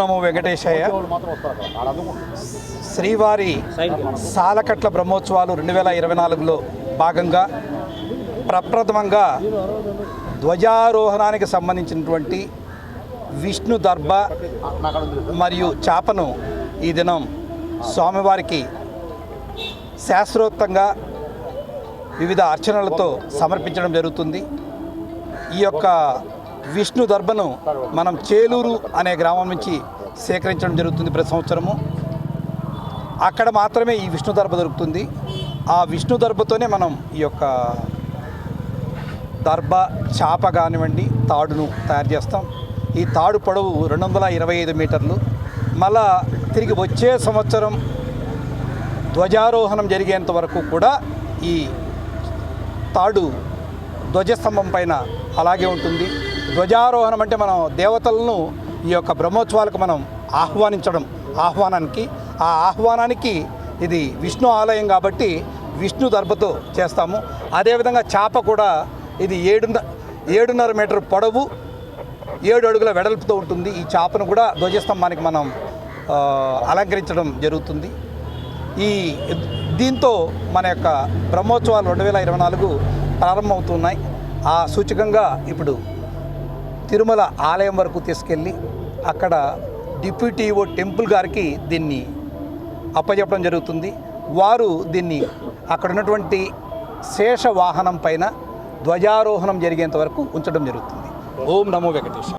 నమో వెంకటేశయ్య. శ్రీవారి సాలకట్ల బ్రహ్మోత్సవాలు రెండు వేల ఇరవై నాలుగులో భాగంగా ప్రప్రథమంగా ధ్వజారోహణానికి సంబంధించినటువంటి విష్ణు దర్భ మరియు చాపను ఈ దినం స్వామివారికి శాస్త్రోక్తంగా వివిధ అర్చనలతో సమర్పించడం జరుగుతుంది. ఈ యొక్క విష్ణు దర్భను మనం చేలూరు అనే గ్రామం నుంచి సేకరించడం జరుగుతుంది ప్రతి సంవత్సరము. అక్కడ మాత్రమే ఈ విష్ణు దర్భ దొరుకుతుంది. ఆ విష్ణు దర్భతోనే మనం ఈ యొక్క దర్భ చాప కానివ్వండి తాడును తయారు చేస్తాం. ఈ తాడు పొడవు రెండు వందల ఇరవై ఐదు మీటర్లు. మళ్ళా తిరిగి వచ్చే సంవత్సరం ధ్వజారోహణం జరిగేంత వరకు కూడా ఈ తాడు ధ్వజస్తంభం పైన అలాగే ఉంటుంది. ధ్వజారోహణం అంటే మనం దేవతలను ఈ యొక్క బ్రహ్మోత్సవాలకు మనం ఆహ్వానించడం ఆహ్వానానికి. ఆ ఆహ్వానానికి ఇది విష్ణు ఆలయం కాబట్టి విష్ణు దర్భతో చేస్తాము. అదేవిధంగా చేప కూడా ఇది ఏడు ఏడున్నర మీటర్ పొడవు ఏడు అడుగుల వెడల్పుతో ఉంటుంది. ఈ చాపను కూడా ధ్వజస్తంభానికి మనం అలంకరించడం జరుగుతుంది. ఈ దీంతో మన యొక్క బ్రహ్మోత్సవాలు రెండు వేల ఇరవై నాలుగు ప్రారంభమవుతున్నాయి. ఆ సూచకంగా ఇప్పుడు తిరుమల ఆలయం వరకు తీసుకెళ్ళి అక్కడ డిప్యూటీ ఓ టెంపుల్ గారికి దీన్ని అప్పచెప్పడం జరుగుతుంది. వారు దీన్ని అక్కడ ఉన్నటువంటి శేష వాహనం పైన ధ్వజారోహణం జరిగేంత వరకు ఉంచడం జరుగుతుంది. ఓం నమో వెంకటేశ్.